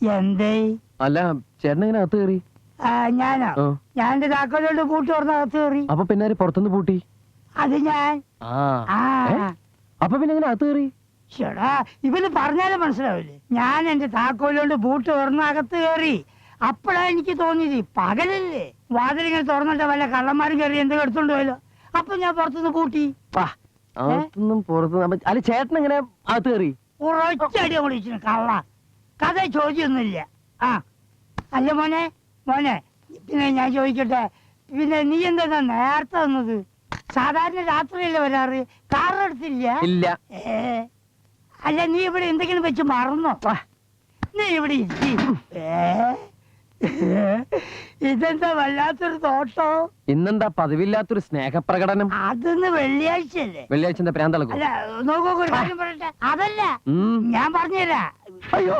എന്തേ? അല്ല ചേട്ടനെങ്ങനെ അകത്ത് കയറി. ആ, ഞാനോ? ആ. ഞാൻ എന്റെ താക്കോലോട്ട് തുറന്ന് അകത്ത് കയറി. അപ്പൊ പിന്നെ ആര് പുറത്തുനിന്ന് പൂട്ടി? അത് ഞാൻ. ആ. ആ. ഏ? അപ്പൊ പിന്നെ എങ്ങനെ അകത്ത് കയറി? ചേടാ ഇവന് പറഞ്ഞാലും മനസ്സിലാവില്ലേ? ഞാൻ എന്റെ താക്കോലോണ്ട് പൂട്ട് തുറന്ന് അകത്ത് കയറി. അപ്പോഴാ എനിക്ക് തോന്നിയത് പകലല്ലേ? വാതിലിങ്ങനെ തുറന്നിട്ട് വല്ല കള്ളന്മാരും കയറി എന്തെങ്കിലും എടുത്തോണ്ട് പോയല്ലോ. അപ്പൊ ഞാൻ പുറത്തുനിന്ന് കൂട്ടി വാ, അകത്തുനിന്നും പുറത്തുനിന്നും അല്ല ചേട്ടൻ എങ്ങനെ അകത്ത് കയറി? ഉറച്ചടി വിളിച്ചു കള്ള. കഥ ചോദിച്ചൊന്നുമില്ല. ആ. അല്ല മോനെ മോനെ പിന്നെ ഞാൻ ചോദിക്കട്ടെ. പിന്നെ നീ എന്താ നേരത്തെ വന്നത്? സാധാരണ രാത്രിയല്ലേ വരാറ്? കാറെടുത്തില്ല ഇല്ല. ഏ. അല്ല നീ ഇവിടെ എന്തെങ്കിലും വെച്ച് മറന്നോ. നീ ഇവിടെ ഇരിക്കി. ഇതെന്താ വല്ലാത്തൊരു തോട്ടോ? ഇന്നെന്താ പതിവില്ലാത്തൊരു സ്നേഹപ്രകടനം? അതൊന്ന് വെള്ളിയാഴ്ചയല്ലേ? വെള്ളിയാഴ്ച എന്താ പ്രാന്തളക്കും അല്ല നോക്കൂ ഒരു കാര്യം പറയട്ടെ. അതല്ല ഉം. ഞാൻ പറഞ്ഞുതരാം. അയ്യോ?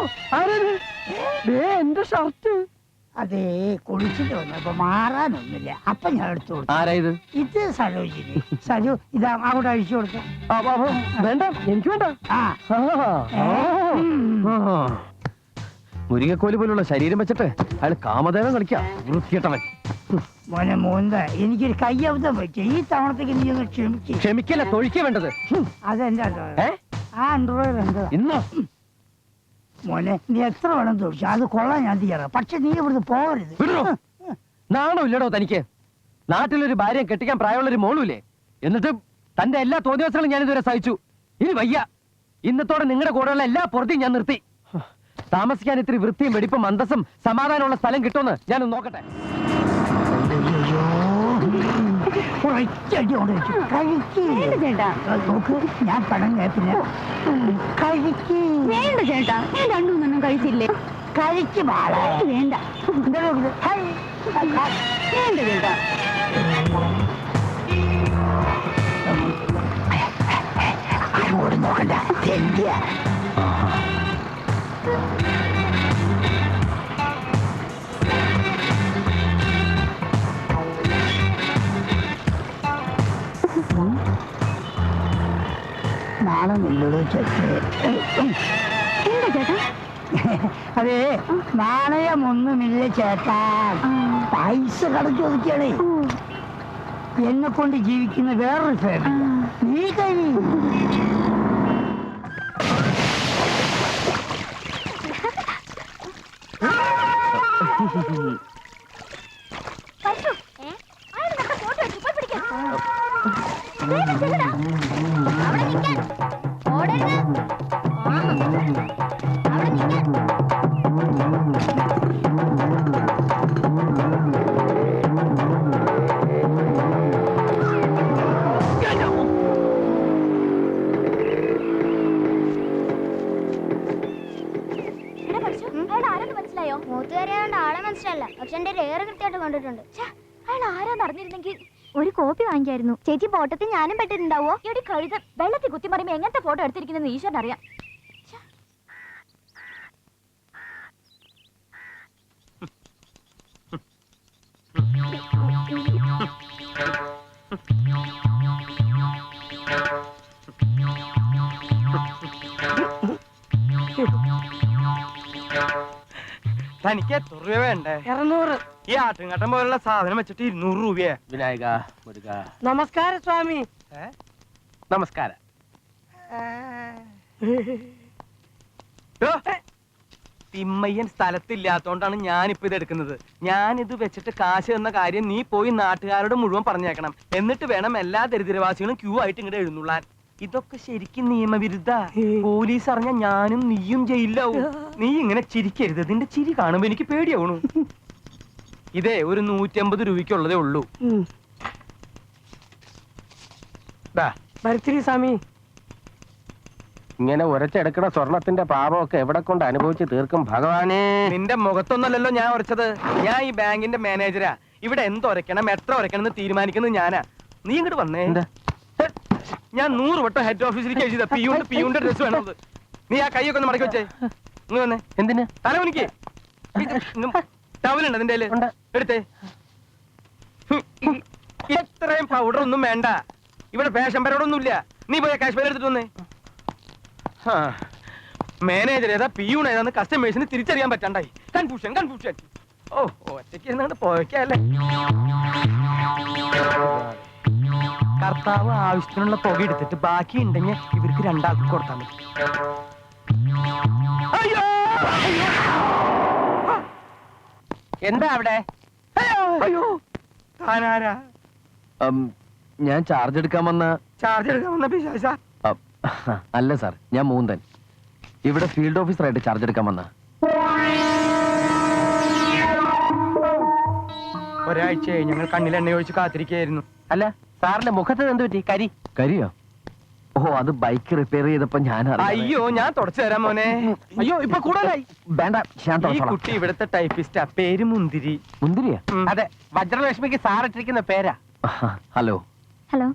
ദേ, എന്റെ ഷർട്ട്. അതെ കുളിച്ചിട്ട് വന്നപ്പോ മാറാനൊന്നുമില്ല. അപ്പൊ ഞാൻ എടുത്തു കൊടുത്തു. ആരാ ഇത്? സരോജിനി സരു ഇതാ അങ്ങോട്ട് അഴിച്ചു കൊടുത്തു. ആ, ആ, ആ, വേണ്ട എനിക്ക് വേണ്ട. ആ. ആ, ഏ? ആ, ഉം. ആ. മുരിങ്ങക്കോൽ പോലുള്ള ശരീരം വെച്ചിട്ട് അയാൾ കാമദേവൻ കളിക്കാം. വൃത്തിയിട്ടവൻ മോനെ മോന്ത എനിക്കൊരു കയ്യബദ്ധം പറ്റി. ഈ തവണത്തേക്ക് നീ ഒന്ന് ക്ഷമിക്ക്. ക്ഷമിക്കല്ല തൊഴിക്ക വേണ്ടത്. അതെന്താ ആ അണ്ടർവെയർ എന്താ? ഇന്നോ? മോനെ നീ എത്ര വേണം തൊഴിച്ചു? അത് കൊള്ളാൻ ഞാൻ തീയറ. പക്ഷെ നീ ഇവിടുന്ന് പോകരുത് നാണോ ഇല്ലടോ തനിക്ക്? നാട്ടിലൊരു ഭാര്യയെ കെട്ടിക്കാൻ പ്രായമുള്ളൊരു മോളുമില്ലേ എന്നിട്ട് തന്റെ എല്ലാ തോന്നിയവസരങ്ങളും ഞാൻ ഇതുവരെ സഹിച്ചു. ഇനി വയ്യ. ഇന്നത്തോടെ നിങ്ങളുടെ കൂടെയുള്ള എല്ലാ പുറത്തെയും ഞാൻ നിർത്തി. താമസിക്കാൻ ഇത്തിരി വൃത്തിയും വെടിപ്പും അന്തസ്സും സമാധാനമുള്ള സ്ഥലം കിട്ടുമെന്ന് ഞാനൊന്ന് നോക്കട്ടെ. ഞാൻ പണം പിന്നെ കഴിക്ക് വേണ്ട ചേട്ടാ. ഞാൻ രണ്ടുമൂന്നെണ്ണം കഴിച്ചില്ലേ? കഴിക്ക് വേണ്ട. വേണ്ട ചേട്ടാ. അങ്ങോട്ട് നോക്കണ്ട. തെണ്ടിയ നാളെ നിന്നോട് ചെക്ക് എന്താ ചേട്ടാ? അതെ നാണയമൊന്നുമില്ല ചേട്ടാ. പൈസ കടച്ചു ഒതുക്കിയാണേ എന്നെ കൊണ്ട് ജീവിക്കുന്ന വേറൊരു ഫാമിലി നീ കഴി പശു? അയാൾ നമ്മുടെ ഫോട്ടോ എടുത്ത് പോയി പിടിക്ക്. രേറ് കൃത്യമായിട്ട് കണ്ടിട്ടുണ്ട്. അയാൾ ആരാന്ന് അറിഞ്ഞിരുന്നെങ്കിൽ ഒരു കോപ്പി വാങ്ങിക്കായിരുന്നു. ചേച്ചി ഫോട്ടത്തിൽ ഞാനും പെട്ടിട്ടുണ്ടാവോ എടി കഴുത വെള്ളത്തിൽ കുത്തി മറിയുമ്പോ എങ്ങനത്തെ ഫോട്ടോ എടുത്തിരിക്കുന്നെന്ന് ഈശ്വരൻ അറിയാം. ഛെ, തനിക്ക് എത്ര രൂപ വേണ്ടേ? ഇരുന്നൂറ് ഈ ആട്ടിൻകട്ടം പോലുള്ള സാധനം വെച്ചിട്ട് ഇരുന്നൂറ് രൂപയാ. വിനായക മുരുക. നമസ്കാരം സ്വാമി. നമസ്കാരം. ഓ, തിമ്മയ്യൻ സ്ഥലത്തില്ലാത്തോണ്ടാണ് ഞാനിപ്പോ ഇത് എടുക്കുന്നത്. ഞാൻ ഇത് വെച്ചിട്ട് കാശ് എന്ന കാര്യം നീ പോയി നാട്ടുകാരോട് മുഴുവൻ പറഞ്ഞേക്കണം. എന്നിട്ട് വേണം എല്ലാ ദരിദ്രവാസികളും ക്യൂ ആയിട്ട് ഇങ്ങോട്ട് എഴുന്നള്ളാൻ. ഇതൊക്കെ ശരിക്കും നിയമവിരുദ്ധ. പോലീസ് അറിഞ്ഞ ഞാനും നീയും ജയിലാവും നീ ഇങ്ങനെ ചിരിക്കരുത്. നിന്റെ ചിരി കാണുമ്പോ എനിക്ക് പേടിയാവണു. ഇതേ ഒരു നൂറ്റമ്പത് രൂപയ്ക്കുള്ളതേ ഉള്ളൂ. ഭരത്തിരി സ്വാമി. ഇങ്ങനെ ഉരച്ചെടുക്കണ സ്വർണത്തിന്റെ പാപമൊക്കെ എവിടെ കൊണ്ട് അനുഭവിച്ച് തീർക്കും ഭഗവാനെ? നിന്റെ മുഖത്തൊന്നല്ലല്ലോ ഞാൻ ഉരച്ചത്. ഞാൻ ഈ ബാങ്കിന്റെ മാനേജരാ. ഇവിടെ എന്തൊരക്കണം എത്ര ഉരക്കണം എന്ന് തീരുമാനിക്കുന്നത് ഞാനാ. നീ ഇങ്ങോട്ട് വന്നേ. എന്താ? ഞാൻ നൂറ് വട്ടം ഹെഡ് ഓഫീസിലേക്ക് എഴുതിയതാ പി യുണ്ട് ഡ്രസ് വേണം നീ ആ കൈയൊക്കെ ഒന്ന് മടക്കി വെച്ചേ. ഇങ്ങ് വന്നേ. എന്തിന്? തല എനിക്ക് ടവലുണ്ട് നിന്റെ ഉണ്ട്. എടുത്തേ. ഇത്രയും പൗഡർ ഒന്നും വേണ്ട. ഇവിടെ ഫാഷൻ പരോടൊന്നും ഇല്ല. നീ പോയ കാശ്മീർ എടുത്തിട്ട് വന്നേ. മാനേജർ ഏതാ? പിയൂൺ ഏതാന്ന് കസ്റ്റമേഴ്സിന് തിരിച്ചറിയാൻ പറ്റണ്ടായി. കൺഫ്യൂഷൻ കൺഫ്യൂഷൻ ഓ ഒറ്റയ്ക്ക് ഇരുന്നങ്ങോട്ട് പോയക്കല്ലേ. കർത്താവ് ആവശ്യത്തിനുള്ള തുക എടുത്തിട്ട് ബാക്കി ഉണ്ടെങ്കിൽ ഇവർക്ക് രണ്ടാൾക്ക് കൊടുത്താൽ മതി. എന്താ അവിടെ? താനാരാ? ഞാൻ ചാർജ് എടുക്കാൻ വന്ന ചാർജ് എടുക്കാൻ വന്ന പിശാശ അല്ല സാർ ഞാൻ മൂന്തൻ. ഇവിടെ ഫീൽഡ് ഓഫീസറായിട്ട് ചാർജ് എടുക്കാൻ വന്ന. ഒരാഴ്ചയായി ഞങ്ങൾ കണ്ണിൽ എണ്ണ ഒഴിച്ച് കാത്തിരിക്കുകയായിരുന്നു. അല്ല സാറിന്റെ മുഖത്ത് എന്ത് പറ്റി? കരി. കരിയോ? ഓ അത് ബൈക്ക് റിപ്പയർ ചെയ്തപ്പോ ഞാൻ. അയ്യോ ഞാൻ തുടച്ചു തരാം മോനെ. അയ്യോ ഇപ്പൊ കൂടുതലായി. വേണ്ട ഞാൻ ഈ തുടച്ചോളാം. കുട്ടി ഇവിടുത്തെ ടൈപ്പിസ്റ്റാ പേര് മുന്തിരി. മുന്തിരിയാ? ഉം. അതെ വജ്രലക്ഷ്മിക്ക് സാറിട്ടിരിക്കുന്ന പേരാ. ഹലോ. ഹലോ.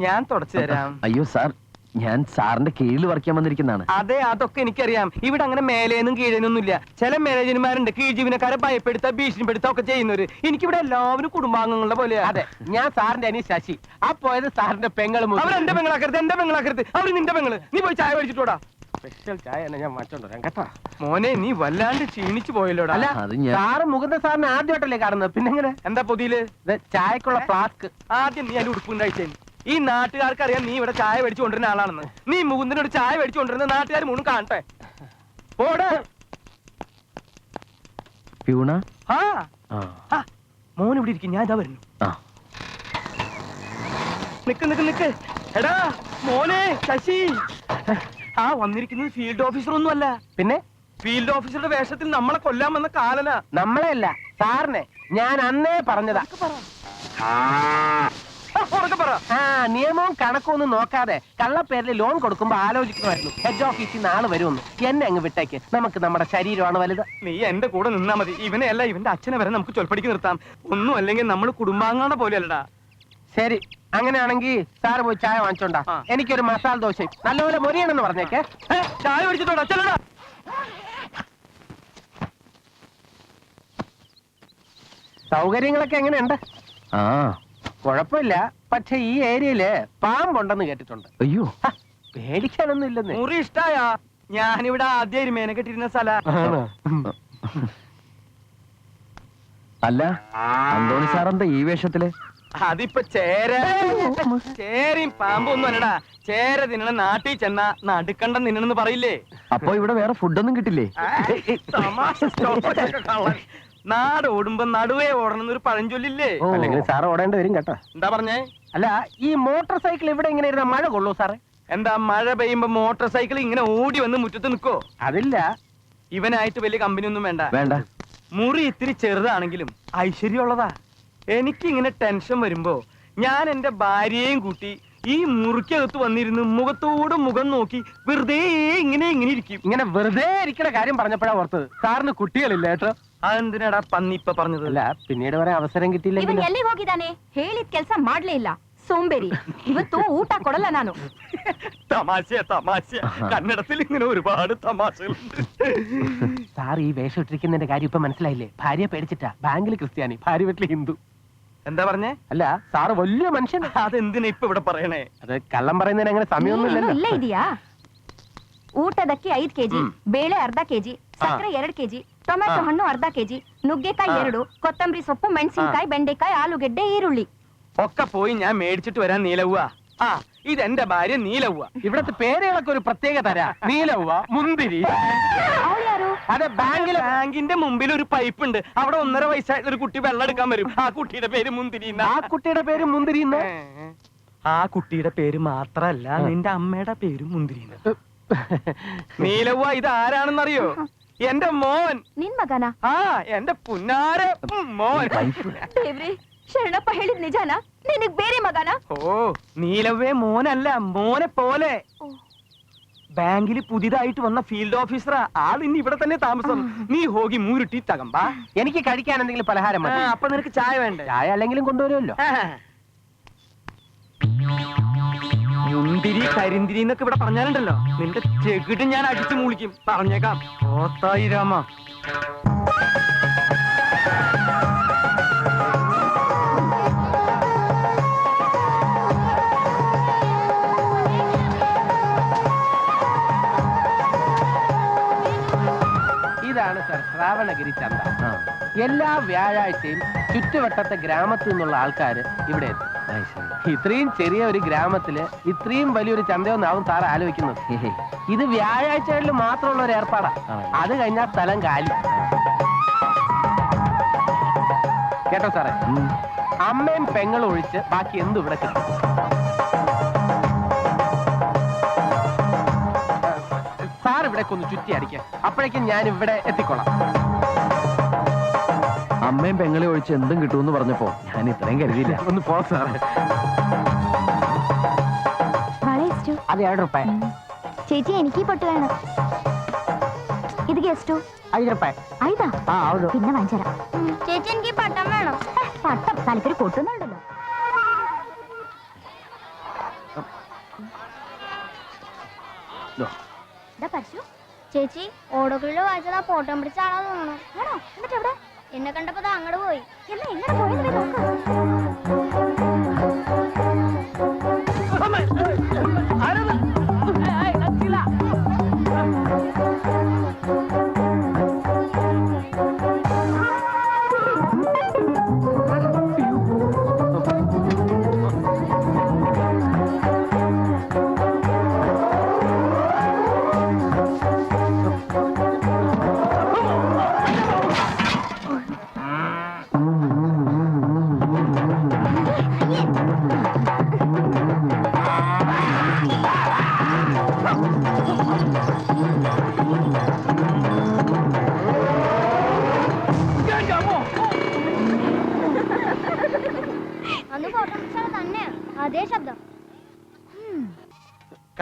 ഞാൻ തുടച്ചു തരാം. അയ്യോ സാർ ഞാൻ സാറിന്റെ കീഴിൽ വർക്ക് ചെയ്യാൻ വന്നിരിക്കുന്നതാണ്. അതെ അതൊക്കെ എനിക്കറിയാം. ഇവിടെ അങ്ങനെ മേലേന്നും കീഴേനൊന്നുമില്ല. ചില മാനേജർമാരുണ്ട് കീഴ് ജീവനക്കാരെ ഭയപ്പെടുത്ത ഭീഷണിപ്പെടുത്ത ഒക്കെ ചെയ്യുന്നവര്. എനിക്കിവിടെ എല്ലാവരും കുടുംബാംഗങ്ങളുടെ പോലെയാണ് അതെ ഞാൻ സാറിന്റെ അനി ശശി. ആ പോയത് സാറിന്റെ പെങ്ങളും അവർ എന്റെ പെങ്ങളാക്കരുത് എന്റെ പെങ്ങളാക്കരുത്. അവർ നിന്റെ പെങ്ങൾ. നീ പോയി ചായ മേടിച്ചിട്ടോടാ സ്പെഷ്യൽ ചായ ഞാൻ കേട്ടോ. മോനെ നീ വല്ലാണ്ട് ക്ഷീണിച്ചു പോയല്ലോടാ. അല്ല അല്ല അത് ഞാൻ സാറ് മുകുന്ദ സാറിനെ ആദ്യമായിട്ടല്ലേ കാണുന്നത്. പിന്നെ എങ്ങനെ? എന്താ പൊതിയിൽ? ചായക്കുള്ള ഫ്ലാസ്ക് ആദ്യം നീ അതിന്റെ ഉടുപ്പുണ്ടായിട്ടേ ഈ നാട്ടുകാർക്ക് അറിയാം നീ ഇവിടെ ചായ മേടിച്ചു കൊണ്ടിരുന്ന ആളാണെന്ന്. നീ മുകുന്ദനോട് ചായ മേടിച്ചു കൊണ്ടിരുന്ന നാട്ടുകാർ മൂന്നും കാണട്ടെ. പോട. പ്യൂണ? ആ. ആ. ആ, മോൻ ഇവിടെ ഇരിക്കും ഞാൻ ഇതാ വരുന്നു. ആ. നിക്ക് നിക്ക് നിക്ക്. എടാ മോനെ ശശി. ആ വന്നിരിക്കുന്നത് ഫീൽഡ് ഓഫീസർ ഒന്നുമല്ല പിന്നെ? ഫീൽഡ് ഓഫീസറുടെ വേഷത്തിൽ നമ്മളെ കൊല്ലാൻ വന്ന നമ്മളെ അല്ല സാറിനെ. ഞാൻ അന്നേ പറഞ്ഞതാ. നിയമവും കണക്കൊന്നും നോക്കാതെ കള്ളപ്പേരിൽ ലോൺ കൊടുക്കുമ്പോ ആലോചിക്കണമായിരുന്നു ഹെഡ് ഓഫീസിൽ നിന്ന് ആൾ വരുമെന്ന്. എന്നെ അങ്ങ് വിട്ടേക്ക്. നമുക്ക് നമ്മുടെ ശരീരമാണ് വലുത്. നീ എന്റെ കൂടെ നിന്നാ മതി. ഇവനെ അല്ല ഇവന്റെ അച്ഛനെ വരെ നമുക്ക് ചൊൽപ്പടിക്ക് നിർത്താം. ഒന്നും അല്ലെങ്കിൽ നമ്മൾ പോലെ പോലെയല്ലടാ. ശരി. അങ്ങനെയാണെങ്കിൽ സാറ് പോയി ചായ വാങ്ങിച്ചോണ്ടാ. എനിക്കൊരു മസാല ദോശയും. നല്ലപോലെ മൊരിയണെന്ന് പറഞ്ഞേക്കെ. ചായ മേടിച്ചിട്ടോടാ ചെല്ലടാ. സൗകര്യങ്ങളൊക്കെ എങ്ങനെയുണ്ട്? ആ. കുഴപ്പമില്ല. പക്ഷെ ഈ ഏരിയയിൽ പാമ്പുണ്ടെന്ന് കേട്ടിട്ടുണ്ട്. അയ്യോ. പേടിക്കാനൊന്നും ഇല്ലെന്ന്. മുറി ഇഷ്ടായ? ഞാനിവിടെ ആദ്യം എരുമേനെ കെട്ടിരുന്ന സ്ഥല. അല്ല അന്തോണി സാറെന്താ ഈ വേഷത്തിൽ? അതിപ്പോ ചേര. ചേരയും പാമ്പൊന്നും അല്ലടാ. ചേര തിന്നണ നാട്ടിൽ ചെന്ന നടുക്കണ്ടം തിന്നണെന്ന് പറയില്ലേ? അപ്പൊ ഇവിടെ വേറെ ഫുഡൊന്നും കിട്ടില്ലേ? തമാശ. നാട് ഓടുമ്പോ നടുവേ ഓടണം എന്നൊരു പഴഞ്ചൊല്ലില്ലേ? അല്ലെങ്കിൽ സാർ ഓടേണ്ടി വരും കേട്ടോ. എന്താ പറഞ്ഞേ? അല്ല ഈ മോട്ടോർ സൈക്കിൾ ഇവിടെ ഇങ്ങനെ ഇരുന്ന മഴ കൊള്ളൂ സാറേ? എന്താ മഴ പെയ്യുമ്പോ മോട്ടോർ സൈക്കിൾ ഇങ്ങനെ ഓടി വന്ന് മുറ്റത്ത് നിക്കോ? അതില്ല. ഇവനായിട്ട് വലിയ കമ്പനി ഒന്നും വേണ്ട. വേണ്ട. മുറി ഇത്തിരി ചെറുതാണെങ്കിലും ഐശ്വര്യമുള്ളതാ. എനിക്ക് ഇങ്ങനെ ടെൻഷൻ വരുമ്പോ ഞാൻ എന്റെ ഭാര്യയെയും കൂട്ടി ഈ മുറിക്കകത്ത് വന്നിരുന്ന് മുഖത്തോട് മുഖം നോക്കി വെറുതെ ഇങ്ങനെ ഇങ്ങനെ ഇരിക്കും ഇങ്ങനെ വെറുതെ ഇരിക്കണ കാര്യം പറഞ്ഞപ്പോഴാ ഓർത്തത് സാറിന് കുട്ടികളില്ല കേട്ടോ അതെന്തിനാടാ പന്നി ഇപ്പൊ പറഞ്ഞത് അല്ല പിന്നീട് വരെ അവസരം ಇವನ್ കിട്ടിയില്ലെങ്കിൽ ಎಲ್ಲಿಗೆ ಹೋಗಿದ್ದಾನೆ ಹೇಳಿದ ಕೆಲಸ ಮಾಡ್ಲೇ ಇಲ್ಲ ಸೋಂಬೇರಿ ಇವತ್ತು ಊಟ ಕೊಡಲ್ಲ ನಾನು തമാശ തമാശ കന്നഡത്തിൽ ഇങ്ങനെ ഒരുപാട് തമാശകളുണ്ട് സാർ ഈ വേഷം ഇട്ടിരിക്കുന്നതിന്റെ കാര്യം ഇപ്പൊ മനസ്സിലായില്ലേ ഭാര്യ പേടിച്ചിട്ടാ ബാങ്കിൽ ക്രിസ്ത്യാനി ഭാര്യ വീട്ടിൽ ഹിന്ദു എന്താ പറഞ്ഞേ അല്ല സാറ് വലിയ മനുഷ്യൻ അതെന്തിനാ ഇപ്പൊ ഇവിടെ പറയണേ അത് കള്ളം പറയുന്നതിന് അങ്ങനെ സമയമൊന്നുമില്ലല്ലോ ಇಲ್ಲೇ ಇದೆಯಾ ಊಟದಕ್ಕೆ ಐದ್ ಕೆಜಿ ಬೇಳೆ ಅರ್ಧ ಕೆಜಿ ಸಕ್ಕರೆ ಎರಡ್ ಕೆಜಿ ಟೊಮೆಟೊ ಹಣ್ಣು ಅರ್ಧ ಕೆಜಿ ನುಗ್ಗೆಕಾಯಿ ಎರಡು ಕೊತ್ತಂಬರಿ ಸೊಪ್ಪು ಮೆಣಸಿನಕಾಯಿ ಬೆಂಡೆಕಾಯಿ ಆಲೂಗೆಡ್ಡೆ ಈರುಳ್ಳಿ ഒക്കെ പോയി ഞാൻ മേടിച്ചിട്ട് വരാൻ നീലവ്വ ആ ഇതെന്റെ ഭാര്യ നീലവ്വ ഇവിടത്തെ പേരുകളൊക്കെ ഒരു പ്രത്യേക തരാ നീലവ്വ മുന്തിരി ಅವಳು ಯಾರು അതെ ബാങ്കില് ബാങ്കിന്റെ മുമ്പിൽ ഒരു പൈപ്പ് ഉണ്ട് അവിടെ ഒന്നര വയസ്സായിട്ടുള്ള ഒരു കുട്ടി വെള്ളം എടുക്കാൻ വരും ആ കുട്ടിയുടെ പേര് മുന്തിരി എന്നാ. ആ കുട്ടിയുടെ പേര് മുന്തിരി എന്ന്. ആ കുട്ടിയുടെ പേര് മാത്രല്ല നിന്റെ അമ്മയുടെ പേരും മുന്തിരി എന്നാ. നീലവ്വ ഇത് ആരാണെന്നറിയോ എന്റെ മോൻ ನಿನ್ ಮಗನ ആ എന്റെ പുന്നാരെ ഉം, മോൻ ದೇವ್ರಿ ಶರಣಪ್ಪ ಹೇಳಿದ್ ನಿಜಾನ ನಿನಗ್ ಬೇರೆ ಮಗನ ഓ നീലവ്വേ മോനല്ല മോനെ പോലെ ബാങ്കിൽ പുതിയതായിട്ട് വന്ന ഫീൽഡ് ഓഫീസറാ. ആൾ ഇനി ഇവിടെ തന്നെ താമസം. നീ ഹോഗി മൂരുട്ടി തകമ്പാ. എനിക്ക് കഴിക്കാൻ എന്തെങ്കിലും പലഹാരം മതി. അപ്പൊ നിനക്ക് ചായ വേണ്ടേ? ചായ അല്ലെങ്കിലും കൊണ്ടുവരുമല്ലോ. മുന്തിരി കരിന്തിരി എന്നൊക്കെ ഇവിടെ പറഞ്ഞാലുണ്ടല്ലോ. നിന്റെ ചെകിട് ഞാൻ അടിച്ചു മൂളിക്കും. പറഞ്ഞേക്കാം. ഓത്തായി രാമ. ഇതാണ് സർ. ശ്രാവണഗിരി ചന്ത. എല്ലാ വ്യാഴാഴ്ചയും ചുറ്റുവട്ടത്തെ ഗ്രാമത്തിൽ നിന്നുള്ള ആൾക്കാർ ഇവിടെ എത്തും. ഇത്രയും ചെറിയ ഒരു ഗ്രാമത്തിൽ ഇത്രയും വലിയൊരു ചന്തയൊന്നാവും സാർ ആലോചിക്കുന്നത്. ഇത് വ്യാഴാഴ്ചകളിൽ മാത്രമുള്ള ഒരു ഏർപ്പാടാ? അത് കഴിഞ്ഞാൽ സ്ഥലം കാലി. കേട്ടോ സാറേ. അമ്മയും പെങ്ങളും ഒഴിച്ച് ബാക്കി എന്തും ഇവിടെ കിട്ടും. സാർ ഇവിടെ ഒന്ന് ചുറ്റി അടിക്കുക അപ്പോഴേക്കും ഞാൻ ഇവിടെ എത്തിക്കൊള്ളാം അമ്മയും പെങ്ങളെ ഒഴിച്ച് എന്തും കിട്ടുമെന്ന് പറഞ്ഞപ്പോ ഞാൻ ഇത്രയും കരുതിയില്ല ഒന്ന് പോ സാറേ വളയിച്ചു അത് ഏഴ് റുപ്യ ചേച്ചി എനിക്ക് ഈ പൊട്ട് വേണം ഇത് ഗസ്റ്റു ಐದು ರೂಪಾಯಿ ಐದಾ ಹಾ ಹೌದು പിന്നെ വാങ്ങിച്ചരാം ചേച്ചി എനിക്ക് ഈ പട്ടം വേണം പട്ടം തലക്കൊരു പൊട്ടുന്നുണ്ടല്ലോ പശു? ചേച്ചി ഓടോക്കുള്ളിൽ വായിച്ചത് ആ ഫോട്ടോ പിടിച്ച ആളാ തോന്നുന്നു. എന്നിട്ട് എവിടെ? എന്നെ കണ്ടപ്പോ അങ്ങോട്ട് പോയി. എന്നാ എങ്ങനെ പോയി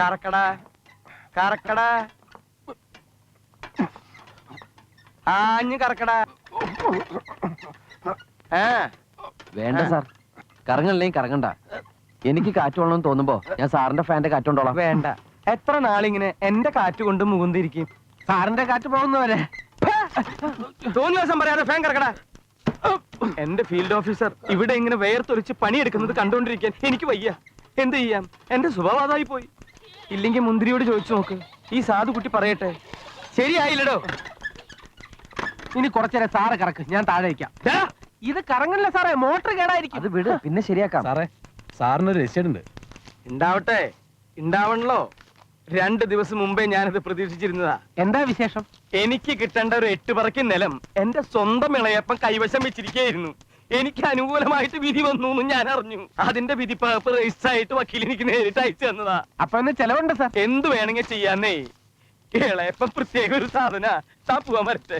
കറക്കട കറക്കട ആഞ്ഞ് കറക്കട വേണ്ട സാർ. കറങ്ങണില്ലെങ്കിൽ കറങ്ങണ്ട. എനിക്ക് കാറ്റ് വേണമെന്ന് തോന്നുമ്പോ ഞാൻ സാറിന്റെ ഫാന്റെ കാറ്റ് കൊണ്ടോളാം. വേണ്ട. എത്ര നാളിങ്ങനെ എന്റെ കാറ്റ് കൊണ്ട് മുകുന്തിരിക്കും? സാറിന്റെ കാറ്റ് പോകുന്നവരെ. തോന്നിയ ദിവസം പറയാതെ ഫാൻ കറക്കട. എന്റെ ഫീൽഡ് ഓഫീസർ ഇവിടെ ഇങ്ങനെ വേർത്തൊരിച്ച് പണിയെടുക്കുന്നത് കണ്ടുകൊണ്ടിരിക്കാൻ എനിക്ക് വയ്യ. എന്ത് ചെയ്യാം? എന്റെ സ്വഭാവതായി പോയി. ഇല്ലെങ്കിൽ മുന്തിരിയോട് ചോദിച്ചു നോക്ക്. ഈ സാധു കുട്ടി പറയട്ടെ. ശരിയായില്ലടോ. ഇനി കുറച്ചേരെ സാറ് കറക്ക്. ഞാൻ താഴെ വയ്ക്കാം. ഇത് കറങ്ങില്ല സാറേ. മോട്ടർ കേടായിരിക്കും. അത് വിട്. പിന്നെ ശരിയാക്കാം. സാറേ സാറിനൊരു രജിസ്റ്റേഡ് ഉണ്ട് ഉണ്ടാവട്ടെ. ഉണ്ടാവണല്ലോ. രണ്ട് ദിവസം മുമ്പേ ഞാനത് പ്രതീക്ഷിച്ചിരുന്നതാ. എന്താ വിശേഷം? എനിക്ക് കിട്ടേണ്ട ഒരു എട്ട് പറക്കി നിലം എന്റെ സ്വന്തം ഇളയപ്പം കൈവശം വെച്ചിരിക്കുകയായിരുന്നു എനിക്ക് അനുകൂലമായിട്ട് വിധി വന്നു എന്ന് ഞാൻ അറിഞ്ഞു. അതിന്റെ വിധി പേപ്പർ രജിസ്റ്റർ ആയിട്ട് വക്കീൽ എനിക്ക് നേരിട്ട് അയച്ചു തന്നതാ. അപ്പൊ എന്നെ ചെലവുണ്ട് സാർ. എന്ത് വേണമെങ്കിൽ ചെയ്യാന്നേ. ഇളയപ്പം പ്രത്യേക ഒരു സാധന. പോവാൻ വരട്ടെ.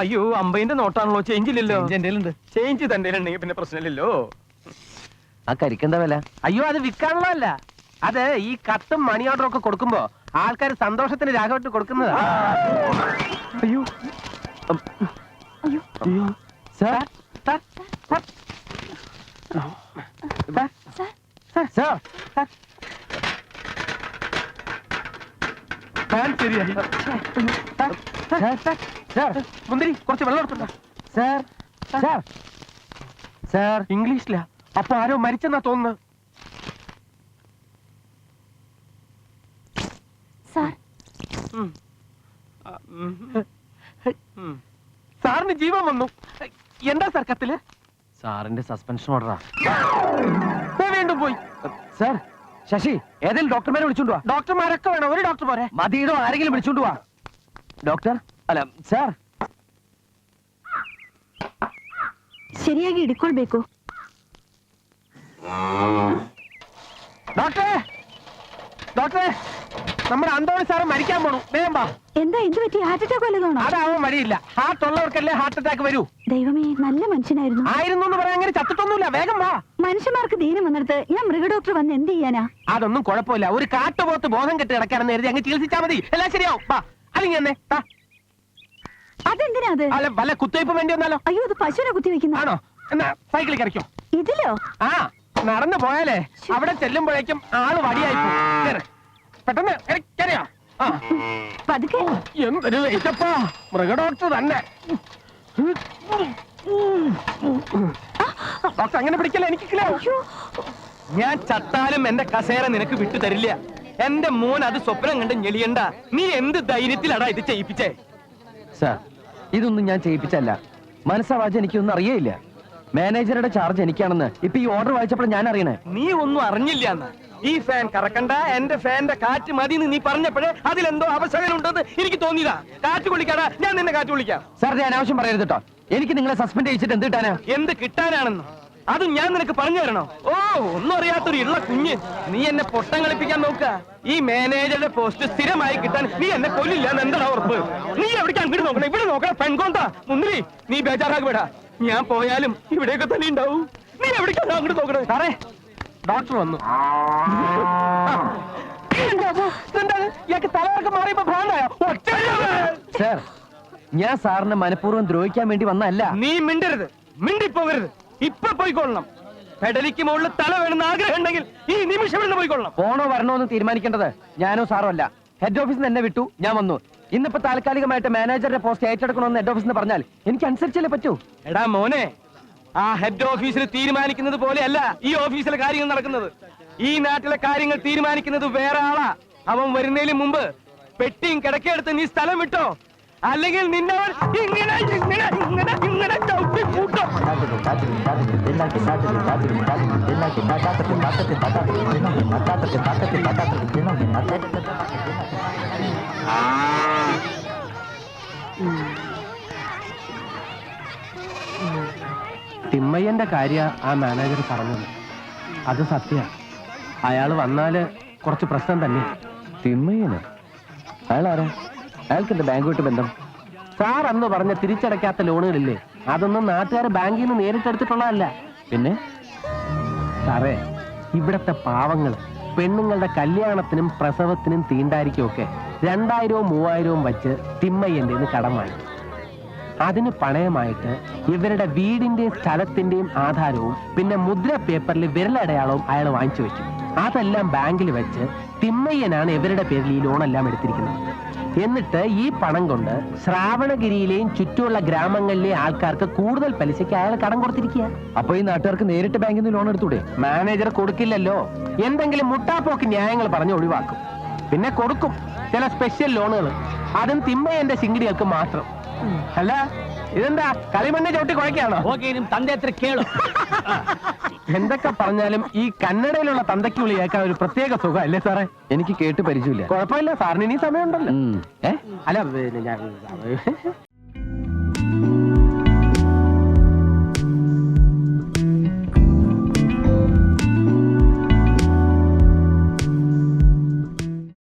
അയ്യോ അമ്പതിന്റെ നോട്ടാണല്ലോ. ചേഞ്ച് ഇല്ലല്ലോ. ഉണ്ട് ചേഞ്ച് തന്റെ ഉണ്ടെങ്കിൽ പിന്നെ പ്രശ്നമില്ലല്ലോ. ആ കരിക്കെന്താ വില? അയ്യോ അത് വിൽക്കാനുള്ള അല്ല അത് ഈ കത്തും മണി ഓർഡറും ഒക്കെ കൊടുക്കുമ്പോ ആൾക്കാർ സന്തോഷത്തിന് രാഘവട്ട് കൊടുക്കുന്നതാ. അയ്യോ. Sir sir sir sir sir sir fan ശരിയായി സാർ മുന്തിരി കുറച്ച് വെള്ളം എടുത്തുണ്ടോ സാർ സാർ സാർ ഇംഗ്ലീഷിലാ അപ്പൊ ആരോ മരിച്ചെന്നാ തോന്നുന്നു. സാറിന് ജീവൻ വന്നു എന്താ സാർ കത്തിൽ? സാറിന്റെ സസ്പെൻഷൻ ഓർഡറാ വീണ്ടും പോയി. സാർ ശശി ഏതെങ്കിലും ഡോക്ടർമാരെ വിളിച്ചോണ്ട് വാ. ഡോക്ടർമാരൊക്കെ വേണം. ഒരു ഡോക്ടർ പോരെ. മതിയിടോ ആരെങ്കിലും വിളിച്ചോണ്ട് ഡോക്ടർ അല്ല സാർ. ಸರಿಯಾಗಿ ಹಿಡ್ಕೊಳ್ಬೇಕು ഡോക്ടറെ ഡോക്ടറെ നമ്മുടെ അന്തോണി സാറ് മരിക്കാൻ പോണു. വേഗം വാ. എന്താ എന്ത് പറ്റി? ഹാർട്ട് അറ്റാക്ക് വല്ലതാണോ അതാവാൻ വഴിയില്ല. ഹാർട്ട് ഉള്ളവർക്കല്ലേ ഹാർട്ട് അറ്റാക്ക് വരൂ. ദൈവമേ നല്ല മനുഷ്യനായിരുന്നു. ആയിരുന്നു എന്ന് പറയാൻ അങ്ങനെ ചത്തിട്ടൊന്നുമില്ല. വേഗം വാ. മനുഷ്യന്മാർക്ക് ദീനം വന്നിടത്ത് ഞാൻ മൃഗഡോക്ടർ വന്ന് എന്ത് ചെയ്യാനാ? അതൊന്നും കുഴപ്പമില്ല. ഒരു കാട്ടുപോത്ത് ബോധം കെട്ട് കിടക്കാനെന്ന് എഴുതി അങ്ങ് ചികിത്സിച്ചാ മതി. എല്ലാം ശരിയാവും. വാ. അല്ലെങ്കിൽ എന്നെ വാ. അതെന്തിനാ അത്? അല്ല വല്ല കുത്തിവയ്പ്പ് വേണ്ടി വന്നാലോ? അയ്യോ അത് പശുവിനെ കുത്തി വെക്കുന്ന. ആണോ? എന്നാ സൈക്കിളിൽ കറിക്കോ ഇതിലോ? ആ നടന്നു പോയാലേ. അവിടെ ചെല്ലുമ്പോഴേക്കും ആൾ വടിയായി പോകും. കേറ്. പെട്ടെന്ന് കേറി, കേറിയോ? പതുക്കെ. എന്തൊരു വെയിറ്റപ്പാ മൃഗഡോക്ടർ തന്നെ. ഡോക്ടർ അങ്ങനെ പിടിക്കല എനിക്ക് ഞാൻ ചത്താലും എന്റെ കസേര നിനക്ക് വിട്ടു തരില്ല. എന്റെ മോൻ അത് സ്വപ്നം കണ്ട് ഞെളിയണ്ട. നീ എന്ത് ധൈര്യത്തിലാടാ ഇത് ചെയ്യിപ്പിച്ചേ? സാർ ഇതൊന്നും ഞാൻ ചെയ്യിപ്പിച്ചല്ല. മനസ്സാവാജ എനിക്കൊന്നും അറിയേയില്ല. മാനേജറുടെ ചാർജ് എനിക്കാണെന്ന് ഇപ്പൊ ഈ ഓർഡർ വായിച്ചപ്പോൾ ഞാൻ അറിയണേ. നീ ഒന്നും അറിഞ്ഞില്ല എന്ന് ഈ ഫാൻ കറക്കണ്ട എന്റെ ഫാന്റെ കാറ്റ് മതി എന്ന് നീ പറഞ്ഞപ്പോഴേ അതിലെന്തോ അവസരം ഉണ്ടെന്ന് എനിക്ക് തോന്നിയതാ. കാറ്റ് കൊള്ളിക്കാടാ ഞാൻ നിന്നെ കാറ്റ് വിളിക്കാം സാർ ഞാൻ ആവശ്യം പറയരുത് കേട്ടോ എനിക്ക് നിങ്ങളെ സസ്പെൻഡ് ചെയ്യിച്ചിട്ട് എന്ത് കിട്ടാനാ? എന്ത് കിട്ടാനാണെന്ന്? അതും ഞാൻ നിനക്ക് പറഞ്ഞു തരണോ? ഓ ഒന്നും അറിയാത്തൊരു ഇള്ള കുഞ്ഞ്. നീ എന്നെ പൊട്ടം കളിപ്പിക്കാൻ നോക്ക ഈ മാനേജറുടെ പോസ്റ്റ് സ്ഥിരമായി കിട്ടാൻ നീ എന്നെ കൊല്ലില്ല എന്ന് എന്താ ഉറപ്പ്? നീ എവിടേക്ക് അങ്ങോട്ട് നോക്കണം? ഇവിടെ നോക്കണം പെൺകോന്താ മുന്തിരി നീ ബേജാറാക്കി വിടാ ഞാൻ പോയാലും ഇവിടെയൊക്കെ തന്നെ ഉണ്ടാവും. നീ എവിടേക്കാണ് അങ്ങോട്ട് നോക്കണേ? സാറേ ഡോക്ടർ വന്നു. എന്താണ് ഞാൻ സാറിനെ മനഃപൂർവം ദ്രോഹിക്കാൻ വേണ്ടി വന്നല്ല നീ മിണ്ടരുത്. മിണ്ടിപ്പോകരുത്. ഇപ്പൊ പോയിക്കൊള്ളണം. പെടലിക്ക് മുകളിൽ തല വേണമെന്ന് ആഗ്രഹം ഉണ്ടെങ്കിൽ ഈ നിമിഷം ഇവിടെ പോയിക്കൊള്ളണം. പോണോ വരണോ എന്ന് തീരുമാനിക്കേണ്ടത് ഞാനോ സാറോ അല്ല. ഹെഡ് ഓഫീസിൽ നിന്ന് എന്നെ വിട്ടു ഞാൻ വന്നു. ഇന്നിപ്പോ താൽക്കാലികമായിട്ട് മാനേജറുടെ പോസ്റ്റ് ഏറ്റെടുക്കണമെന്ന് ഹെഡ് ഓഫീസിൽ പറഞ്ഞാൽ എനിക്ക് അനുസരിച്ചല്ലേ പറ്റൂ? എടാ മോനെ ആ ഹെഡ് ഓഫീസിൽ തീരുമാനിക്കുന്നത് പോലെയല്ല ഈ ഓഫീസിലെ കാര്യങ്ങൾ നടക്കുന്നത്. ഈ നാട്ടിലെ കാര്യങ്ങൾ തീരുമാനിക്കുന്നത് വേറെ ആളാ. അവൻ വരുന്നതിന് മുമ്പ് പെട്ടിയും കിടക്കെടുത്ത് നീ സ്ഥലം വിട്ടോ? അല്ലെങ്കിൽ നിന്നവൻ ഇങ്ങനെ ഇങ്ങനെ ഇങ്ങനെ ഇങ്ങനെ ചവിട്ടി കൂട്ടും തിമ്മയ്യന്റെ കാര്യ ആ മാനേജർ പറഞ്ഞത്. അത് സത്യ. അയാൾ വന്നാൽ കുറച്ച് പ്രശ്നം തന്നെ. തിമ്മയ്യന്? അയാൾ ആരാ അയാൾക്ക് എന്റെ ബാങ്കുമായിട്ട് ബന്ധം? സാർ അന്ന് പറഞ്ഞ തിരിച്ചടയ്ക്കാത്ത ലോണുകളില്ലേ? അതൊന്നും നാട്ടുകാർ ബാങ്കിൽ നിന്ന് നേരിട്ടെടുത്തിട്ടുള്ളതല്ല. പിന്നെ? സാറേ ഇവിടത്തെ പാവങ്ങൾ പെണ്ണുങ്ങളുടെ കല്യാണത്തിനും പ്രസവത്തിനും തീണ്ടായിരിക്കുമൊക്കെ രണ്ടായിരവും മൂവായിരവും വച്ച് തിമ്മയ്യന്റെ കടം വാങ്ങി. അതിന് പണയമായിട്ട് ഇവരുടെ വീടിന്റെയും സ്ഥലത്തിന്റെയും ആധാരവും പിന്നെ മുദ്ര പേപ്പറിൽ വിരലടയാളവും അയാൾ വാങ്ങിച്ചു വെച്ചു അതെല്ലാം ബാങ്കിൽ വെച്ച് തിമ്മയ്യനാണ് ഇവരുടെ പേരിൽ ഈ ലോണെല്ലാം എടുത്തിരിക്കുന്നത്. എന്നിട്ട് ഈ പണം കൊണ്ട് ശ്രാവണഗിരിയിലെയും ചുറ്റുമുള്ള ഗ്രാമങ്ങളിലെ ആൾക്കാർക്ക് കൂടുതൽ പലിശയ്ക്ക് അയാൾ കടം കൊടുത്തിരിക്കുക. അപ്പൊ ഈ നാട്ടുകാർക്ക് നേരിട്ട് ബാങ്കിൽ നിന്ന് ലോൺ എടുത്തൂടെ? മാനേജർ കൊടുക്കില്ലല്ലോ. എന്തെങ്കിലും മുട്ടാപ്പോക്ക് ന്യായങ്ങൾ പറഞ്ഞ് ഒഴിവാക്കും. പിന്നെ കൊടുക്കും. ചില സ്പെഷ്യൽ ലോണുകൾ അതും തിമ്മയന്റെ ശിങ്കിടികൾക്ക് മാത്രം. അല്ല ഇതെന്താ? കളിമണ്ണ് ചവിട്ടി കുഴക്കാണോ എന്തൊക്കെ പറഞ്ഞാലും ഈ കന്നഡയിലുള്ള തന്തയ്ക്ക് വിളി കേൾക്കാൻ ഒരു പ്രത്യേക സുഖം അല്ലേ സാറേ? എനിക്ക് കേട്ട് പരിചയമില്ല. കുഴപ്പമില്ല സാറിന് ഇനി സമയമുണ്ടല്ലോ. ഏ? അല്ല ഞാൻ